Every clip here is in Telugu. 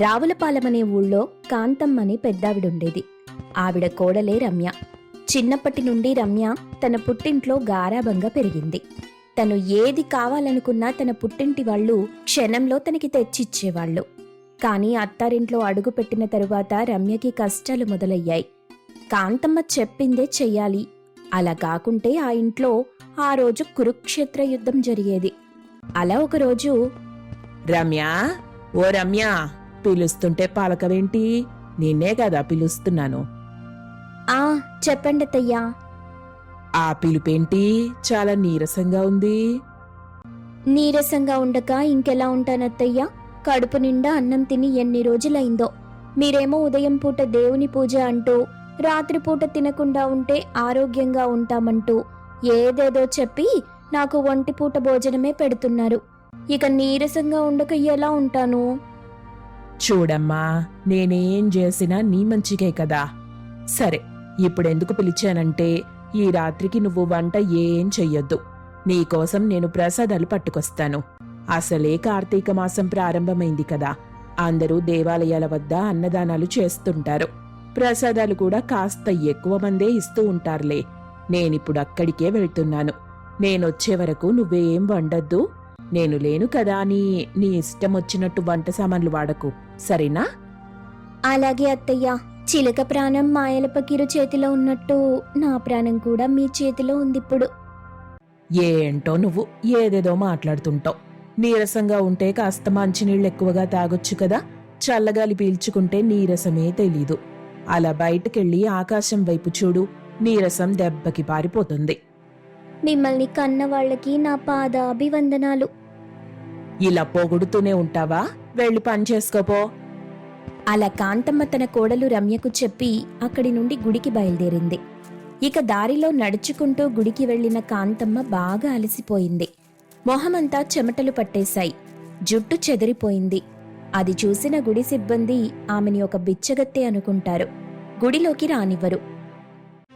రావులపాలెమనే ఊళ్ళో కాంతమ్మని పెద్దావిడుండేది. ఆవిడ కోడలే రమ్య. చిన్నప్పటి నుండి రమ్య తన పుట్టింట్లో గారాభంగా పెరిగింది. తను ఏది కావాలనుకున్నా తన పుట్టింటి వాళ్ళు క్షణంలో తనకి తెచ్చిచ్చేవాళ్ళు. కానీ అత్తారింట్లో అడుగుపెట్టిన తరువాత రమ్యకి కష్టాలు మొదలయ్యాయి. కాంతమ్మ చెప్పిందే చెయ్యాలి. అలా కాకుంటే ఆ ఇంట్లో ఆ రోజు కురుక్షేత్ర యుద్ధం జరిగేది. అలా ఒకరోజు రమ్య? ఓ రమ్య! పిలుస్తుంటే పలకవేంటి? నిన్నే కదా పిలుస్తున్నాను. ఆ చెప్పండి అత్తయ్యా. ఆ పిలుపేంటి? చాలా నీరసంగా ఉంది. నీరసంగా ఉండక ఇంకెలా ఉంటానత్తయ్యా కడుపు నిండా అన్నం తిని ఎన్ని రోజులైందో. మీరేమో ఉదయం పూట దేవుని పూజ అంటూ రాత్రిపూట తినకుండా ఉంటే ఆరోగ్యంగా ఉంటామంటూ ఏదేదో చెప్పి నాకు ఒంటి పూట భోజనమే పెడుతున్నారు. ఇక నీరసంగా ఉండక ఎలా ఉంటాను? చూడమ్మా నేనేం చేసినా నీ మంచికే కదా. సరే ఇప్పుడెందుకు పిలిచానంటే ఈ రాత్రికి నువ్వు వంట ఏం చెయ్యొద్దు. నీకోసం నేను ప్రసాదాలు పట్టుకొస్తాను. అసలే కార్తీక మాసం ప్రారంభమైంది కదా. అందరూ దేవాలయాల వద్ద అన్నదానాలు చేస్తుంటారు. ప్రసాదాలు కూడా కాస్త ఎక్కువ మందే ఇస్తూ ఉంటారులే. నేనిప్పుడు అక్కడికే వెళ్తున్నాను. నేనొచ్చే వరకు నువ్వేం వండొద్దు? నేను లేను కదా అని నీ ఇష్టం వచ్చినట్టు వంట సామాన్లు వాడకు సరేనా? అలాగే అత్తయ్య. చిలక ప్రాణం మాయల పకీరు చేతిలో ఉన్నట్టు నా ప్రాణం కూడా మీ చేతిలో ఉంది ఇప్పుడు ఏంటో నువ్వు ఏదేదో మాట్లాడుతుంటావు. నీరసంగా ఉంటే కాస్త మంచినీళ్ళు ఎక్కువగా తాగొచ్చు కదా చల్లగాలి పీల్చుకుంటే నీరసమే తెలీదు. అలా బయటకెళ్ళి ఆకాశం వైపు చూడు నీరసం దెబ్బకి పారిపోతుంది. మిమ్మల్ని కన్న వాళ్ళకి నా పాదాభివందనాలు. ఇలా పొగుడుతూనే ఉంటావా? వెళ్ళి పని చేసుకోపో. అలా కాంతమ్మ తన కోడలు రమ్యకు చెప్పి అక్కడి నుండి గుడికి బయలుదేరింది. ఇక దారిలో నడుచుకుంటూ గుడికి వెళ్ళిన కాంతమ్మ బాగా అలసిపోయింది. మొహమంతా చెమటలు పట్టేశాయి. జుట్టు చెదిరిపోయింది. అది చూసిన గుడి సిబ్బంది ఆమెని ఒక బిచ్చగత్తె అనుకుంటారు. గుడిలోకి రానివ్వరు.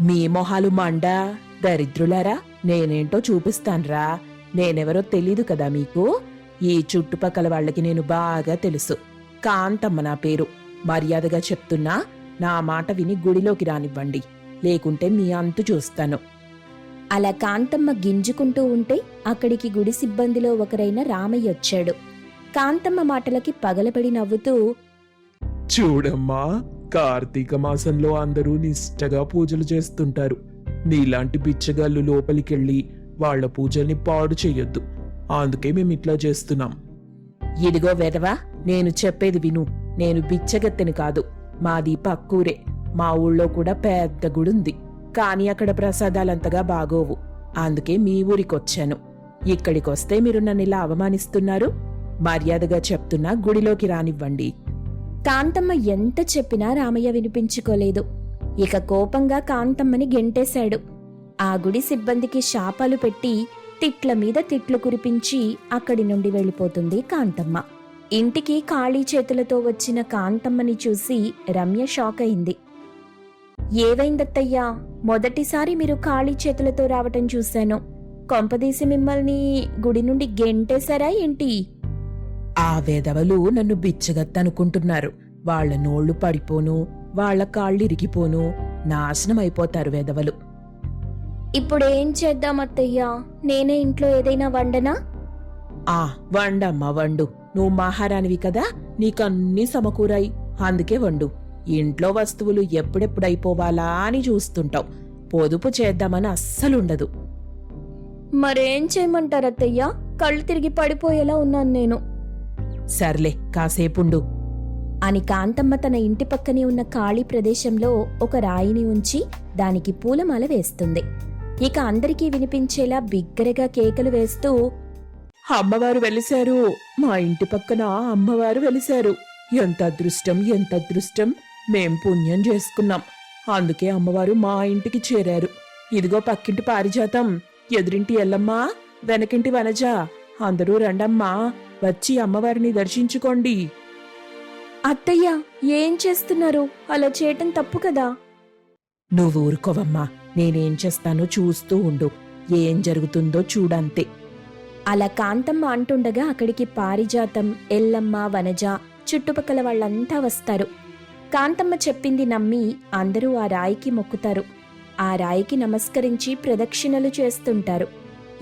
మీ మొహాలు మండా దరిద్రులారా నేనేంటో చూపిస్తాన్రా. నేనెవరో తెలీదు కదా మీకు? ఈ చుట్టుపక్కల వాళ్ళకి నేను బాగా తెలుసు. కాంతమ్మ నా పేరు. మర్యాదగా చెప్తున్నా నా మాట విని గుడిలోకి రానివ్వండి. లేకుంటే మీ అంతు చూస్తాను. అలా కాంతమ్మ గింజుకుంటూ ఉంటే అక్కడికి గుడి సిబ్బందిలో ఒకరైన రామయ్య వచ్చాడు. కాంతమ్మ మాటలకి పగలబడి నవ్వుతూ చూడమ్మా కార్తీక మాసంలో అందరూ నిష్టగా పూజలు చేస్తుంటారు. నీలాంటి బిచ్చగాళ్ళు లోపలికెళ్ళి వాళ్ళ పూజల్ని పాడు చెయ్యొద్దు అందుకే మేము ఇట్లా చేస్తున్నాం. ఇదిగో వెదవా నేను చెప్పేది విను. నేను బిచ్చగత్తెని కాదు. మాది పక్కూరే. మా ఊళ్ళో కూడా పెద్ద గుడుంది. కానీ అక్కడ ప్రసాదాలంతగా బాగోవు. అందుకే మీ ఊరికొచ్చాను. ఇక్కడికొస్తే మీరు నన్ను ఇలా అవమానిస్తున్నారు? మర్యాదగా చెప్తున్నా గుడిలోకి రానివ్వండి. కాంతమ్మ ఎంత చెప్పినా రామయ్య వినిపించుకోలేదు. ఇక కోపంగా కాంతమ్మని గెంటేశాడు. ఆ గుడి సిబ్బందికి శాపాలు పెట్టి తిట్ల మీద తిట్లు కురిపించి అక్కడి నుండి వెళ్ళిపోతుంది కాంతమ్మ. ఇంటికి ఖాళీ చేతులతో వచ్చిన కాంతమ్మని చూసి రమ్య షాక్ అయింది. ఏవైందత్తయ్యా? మొదటిసారి మీరు ఖాళీ చేతులతో రావటం చూశాను. కొంపదీసి మిమ్మల్ని గుడి నుండి గెంటేశారా ఏంటి? ఆ వేదవలు నన్ను బిచ్చగత్తనుకుంటున్నారు. వాళ్ళ నోళ్ళు పడిపోను వాళ్ళ కాళ్ళు ఇరిగిపోను నాశనం అయిపోతారు వేదవలు ఇప్పుడేం చేద్దాం అత్తయ్యా? నేనే ఇంట్లో ఏదైనా వండనా? ఆ వండమ్మా వండు. నువ్వు మహారాణివి కదా నీకన్నీ సమకూరాయి. అందుకే వండు. ఇంట్లో వస్తువులు ఎప్పుడెప్పుడైపోవాలా అని చూస్తుంటావు. పొదుపు చేద్దామని అస్సలుండదు. మరేం చేయమంటారు అత్తయ్యా? కళ్ళు తిరిగి పడిపోయేలా ఉన్నాను నేను. సర్లే కాసేపుండు. అని కాంతమ్మ తన ఇంటి పక్కనే ఉన్న ఖాళీ ప్రదేశంలో ఒక రాయిని ఉంచి దానికి పూలమాల వేస్తుంది. ఇక అందరికీ వినిపించేలా బిగ్గరగా కేకలు వేస్తూ అమ్మవారు వెలిశారు. మా ఇంటి పక్కన అమ్మవారు వెలిశారు. ఎంత అదృష్టం ఎంత అదృష్టం. మేం పుణ్యం చేసుకున్నాం. అందుకే అమ్మవారు మా ఇంటికి చేరారు. ఇదిగో పక్కింటి పారిజాతం. ఎదురింటి ఎల్లమ్మా వెనకింటి వనజ. అందరూ రండమ్మా. వచ్చి అమ్మవారిని దర్శించుకోండి. అత్తయ్య ఏం చేస్తున్నారు? అలా చేయటం తప్పు కదా? నువ్వు ఊరుకోవమ్మా. నేనేం చేస్తానో చూస్తూ ఉండు. ఏం జరుగుతుందో చూడంతే. అలా కాంతమ్మ అంటుండగా అక్కడికి పారిజాతం ఎల్లమ్మ వనజ చుట్టుపక్కల వాళ్ళంతా వస్తారు. కాంతమ్మ చెప్పింది నమ్మి అందరూ ఆ రాయికి మొక్కుతారు. ఆ రాయికి నమస్కరించి ప్రదక్షిణలు చేస్తుంటారు.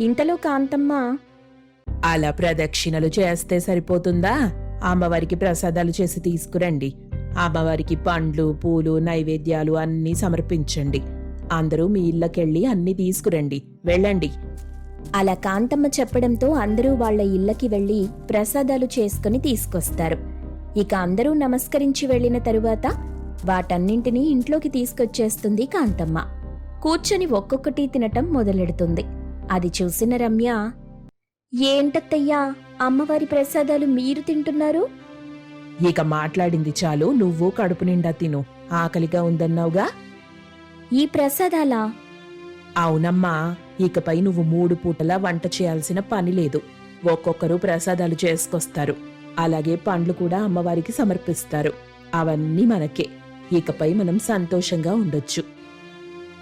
ఇంతలో కాంతమ్మ అలా ప్రదక్షిణలు చేస్తే సరిపోతుందా? అమ్మవారికి ప్రసాదాలు చేసి తీసుకురండి. అమ్మవారికి పండ్లు పూలు నైవేద్యాలు అన్నీ సమర్పించండి. అందరూ మీ ఇళ్ళకెళ్ళి అన్నీ తీసుకురండి. వెళ్ళండి. అలా కాంతమ్మ చెప్పడంతో అందరూ వాళ్ళ ఇళ్ళకి వెళ్ళి ప్రసాదాలు చేసుకుని తీసుకొస్తారు. ఇక అందరూ నమస్కరించి వెళ్ళిన తరువాత వాటన్నింటినీ ఇంట్లోకి తీసుకొచ్చేస్తుంది కాంతమ్మ. కూర్చొని ఒక్కొక్కటి తినటం మొదలెడుతుంది. అది చూసిన రమ్య ఏంటత్తయ్యా అమ్మవారి ప్రసాదాలు మీరు తింటున్నారు? ఇక మాట్లాడింది చాలు. నువ్వు కడుపు నిండా తిను. ఆకలిగా ఉందన్నావుగా? ఈ ప్రసాదాలా? అవునమ్మా ఇకపై నువ్వు మూడు పూటలా వంట చేయాల్సిన పని లేదు. ఒక్కొక్కరు ప్రసాదాలు చేసుకొస్తారు. అలాగే పండ్లు కూడా అమ్మవారికి సమర్పిస్తారు. అవన్నీ మనకే. ఇకపై మనం సంతోషంగా ఉండొచ్చు.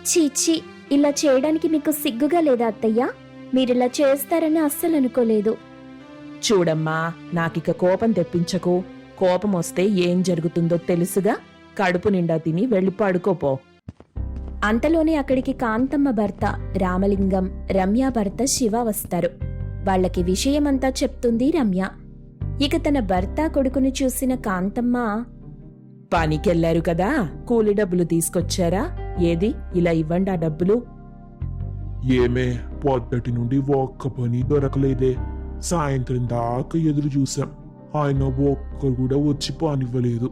చీచి ఇలా చేయడానికి మీకు సిగ్గుగా లేదా అత్తయ్యా? మీరిలా చేస్తారని అస్సలు అనుకోలేదు. చూడమ్మా నాకిక కోపం తెప్పించకు. కోపం వస్తే ఏం జరుగుతుందో తెలుసుగా. కడుపు నిండా తిని వెళ్ళి పడుకోపో. అంతలోనే అక్కడికి కాంతమ్మ భర్త రామలింగం రమ్య భర్త శివ వస్తారు. వాళ్ళకి విషయమంతా చెప్తుంది రమ్య. ఇక తన భర్త కొడుకుని చూసిన కాంతమ్మ పనికెళ్ళారు కదా కూలి డబ్బులు తీసుకొచ్చారా? ఏది? ఇలా ఇవ్వండి ఆ డబ్బులు. ఏమే పొద్దటి నుండి ఒక్క పని దొరకలేదే. సాయంత్రం దాకా ఎదురు చూసాం ఆయన ఒక్కరు కూడా వచ్చి పానివ్వలేదు.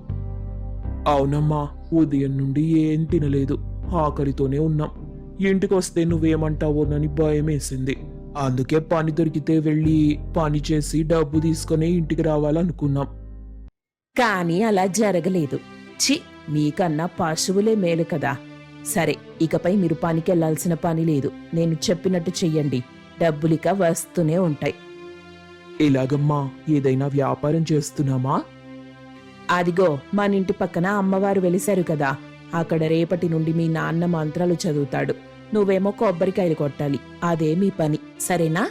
అవునమ్మా ఉదయం నుండి ఏం తినలేదు. ఆకలితోనే ఉన్నాం. ఇంటికొస్తే నువ్వేమంటావోనని భయం వేసింది అందుకే పని దొరికితే వెళ్ళి పని చేసి డబ్బు తీసుకొని ఇంటికి రావాలనుకున్నాం. కానీ అలా జరగలేదు. చి మీకన్నా పశువులే మేలు కదా. సరే ఇకపై మీరు పనికెళ్ళాల్సిన పని లేదు. నేను చెప్పినట్టు చెయ్యండి. డబ్బులిక వస్తూనే ఉంటాయి. ఇలాగమ్మా ఏదైనా వ్యాపారం చేస్తున్నామా? అదిగో మన ఇంటి పక్కన అమ్మవారు వెలిశారు కదా. అక్కడ రేపటి నుండి మీ నాన్న మంత్రాలు చదువుతాడు. నువ్వేమో కొబ్బరికాయలు కొట్టాలి. అదే మీ పని. సరేనా?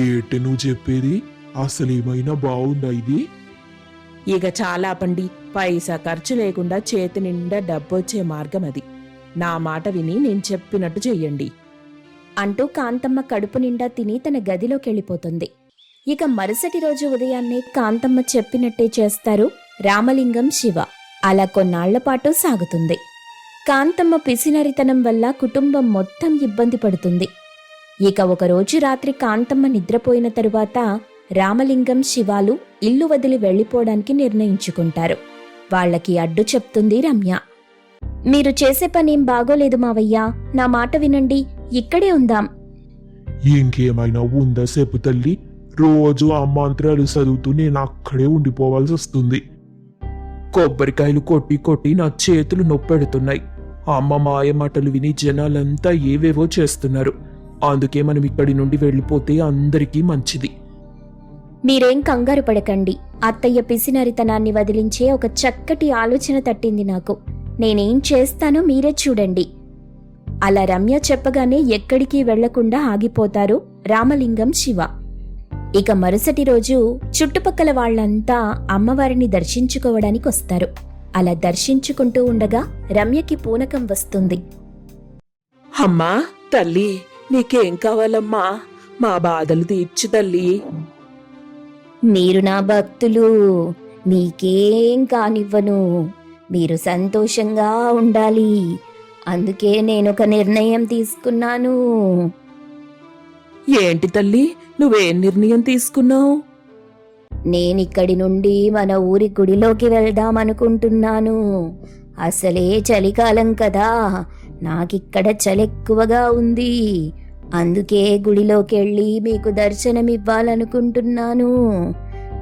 ఏటి నువ్వు చెప్పేది? అసలేమైనా బాగుందా ఇది? ఇక చాలా పండి పైసా ఖర్చు లేకుండా చేతి నిండా డబ్బొచ్చే మార్గం అది. నా మాట విని నేను చెప్పినట్టు చెయ్యండి. అంటూ కాంతమ్మ కడుపు నిండా తిని తన గదిలోకెళ్ళిపోతుంది ఇక మరుసటి రోజు ఉదయాన్నే కాంతమ్మ చెప్పినట్టే చేస్తారు రామలింగం శివ. అలా కొన్నాళ్ళ పాటు సాగుతుంది. కాంతమ్మ పిసినరితనం వల్ల కుటుంబం మొత్తం ఇబ్బంది పడుతుంది. ఇక ఒకరోజు రాత్రి కాంతమ్మ నిద్రపోయిన తరువాత రామలింగం శివాలు ఇల్లు వదిలి వెళ్ళిపోవడానికి నిర్ణయించుకుంటారు. వాళ్ళకి అడ్డు చెప్తుంది రమ్య. మీరు చేసే పనేం బాగోలేదు మావయ్యా. నా మాట వినండి. ఇక్కడే ఉందాం. ఇంకేమైనా ఉందా సేపు తల్లి? రోజు ఆ మంత్రాలు చదువుతూ నేను అక్కడే ఉండిపోవాల్సి వస్తుంది కొబ్బరికాయలు కొట్టి కొట్టి నా చేతులు నొప్పెడుతున్నాయి. అమ్మ మాయ మాటలు విని జనాలంతా ఏవేవో చేస్తున్నారు. అందుకే మనం ఇక్కడి నుండి వెళ్ళిపోతే అందరికీ మంచిది. మీరేం కంగారు పడకండి. అత్తయ్య పిసినరితనాన్ని వదిలించే ఒక చక్కటి ఆలోచన తట్టింది నాకు. నేనేం చేస్తానో మీరే చూడండి. అలా రమ్య చెప్పగానే ఎక్కడికి వెళ్ళకుండా ఆగిపోతారు రామలింగం శివ. ఇక మరుసటి రోజు చుట్టుపక్కల వాళ్ళంతా అమ్మవారిని దర్శించుకోవడానికి వస్తారు. అలా దర్శించుకుంటూ ఉండగా రమ్యకి పూనకం వస్తుంది. అమ్మా తల్లి నీకేం కావాలమ్మా? మా బాధలు తీర్చు తల్లి. మీరు నా భక్తులు మీకేం కానివ్వను. మీరు సంతోషంగా ఉండాలి. అందుకే నేను ఒక నిర్ణయం తీసుకున్నాను. ఏంటి తల్లి? నువ్వేం నిర్ణయం తీసుకున్నావు? నేనిక్కడి నుండి మన ఊరి గుడిలోకి వెళ్దాం అనుకుంటున్నాను అసలే చలికాలం కదా. నాకిక్కడ చలెక్కువగా ఉంది. అందుకే గుడిలోకి వెళ్ళి మీకు దర్శనమివ్వాలనుకుంటున్నాను.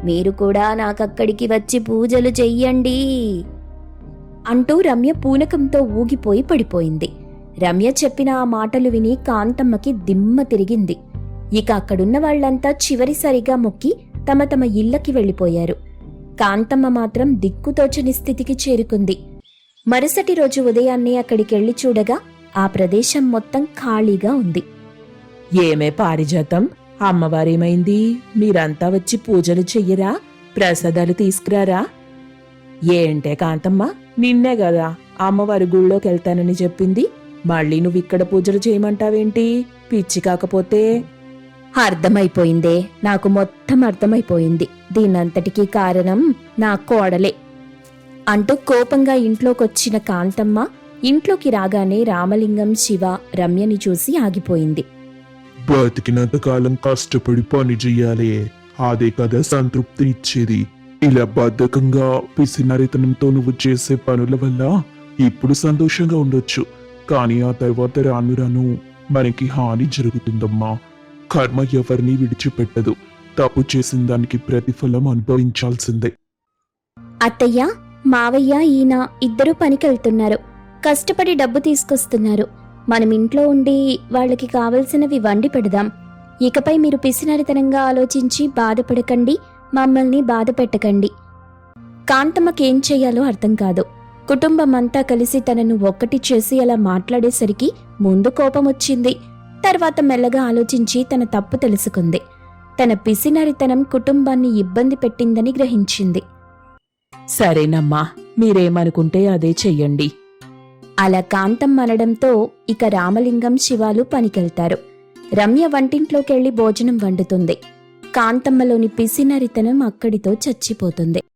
మీరు కూడా నాకక్కడికి వచ్చి పూజలు చెయ్యండి. అంటూ రమ్య పూనకంతో ఊగిపోయి పడిపోయింది. రమ్య చెప్పిన ఆ మాటలు విని కాంతమ్మకి దిమ్మ తిరిగింది. ఇక అక్కడున్న వాళ్ళంతా చివరిసరిగా మొక్కి తమ తమ ఇళ్ళకి వెళ్ళిపోయారు. కాంతమ్మ మాత్రం దిక్కుతోచని స్థితికి చేరుకుంది. మరుసటి రోజు ఉదయాన్నే అక్కడికెళ్ళి చూడగా ఆ ప్రదేశం మొత్తం ఖాళీగా ఉంది. ఏమే పారిజాతం? అమ్మవారేమైంది? మీరంతా వచ్చి పూజలు చెయ్యరా? ప్రసాదాలు తీసుకురారా? ఏంటే కాంతమ్మ? నిన్నే కదా అమ్మవారి గుళ్ళోకి వెళ్తానని చెప్పింది. మళ్ళీ నువ్వు ఇక్కడ పూజలు చేయమంటావేంటి? పిచ్చి కాకపోతే అర్థమైపోయిందే. నాకు మొత్తం అర్థమైపోయింది. దీనంతటికీ కారణం నా కోడలే. అంటూ కోపంగా ఇంట్లోకొచ్చిన కాంతమ్మ ఇంట్లోకి రాగానే రామలింగం శివ రమ్యని చూసి ఆగిపోయింది. బతికినంత కాలం కష్టపడి పని చెయ్యాలి అదే కదా సంతృప్తి ఇచ్చేది. ఇలా బద్ధకంగా పిసినరితనంతో నువ్వు చేసే పనుల వల్ల ఇప్పుడు సంతోషంగా ఉండొచ్చు. కానీ ఆ తర్వాత రాను రాను మనకి హాని జరుగుతుందమ్మా. కర్మ ఎవరిని విడిచిపెట్టదు. తప్పు చేసిన దానికి ప్రతిఫలం అనుభవించాల్సిందే. అత్తయ్య మావయ్య ఈయన ఇద్దరూ పనికెళ్తున్నారు. కష్టపడి డబ్బు తీసుకొస్తున్నారు. మనం ఇంట్లో ఉండి వాళ్ళకి కావలసినవి వండి పెడదాం. ఇకపై మీరు పిసినరితనంగా ఆలోచించి బాధపడకండి మమ్మల్ని బాధ పెట్టకండి కాంతమ్మకేం చెయ్యాలో అర్థం కాదు. కుటుంబం అంతా కలిసి తనను ఒక్కటి చేసి అలా మాట్లాడేసరికి ముందు కోపం వచ్చింది తర్వాత మెల్లగా ఆలోచించి తన తప్పు తెలుసుకుంది. తన పిసినరితనం కుటుంబాన్ని ఇబ్బంది పెట్టిందని గ్రహించింది. సరేనమ్మా మీరేమనుకుంటే అదే చెయ్యండి. అలా కాంతం అనడంతో ఇక రామలింగం శివాలు పనికెళ్తారు. రమ్య వంటింట్లోకెళ్ళి భోజనం వండుతుంది. కాంతమ్మలోని పిసినరితనం అక్కడితో చచ్చిపోతుంది.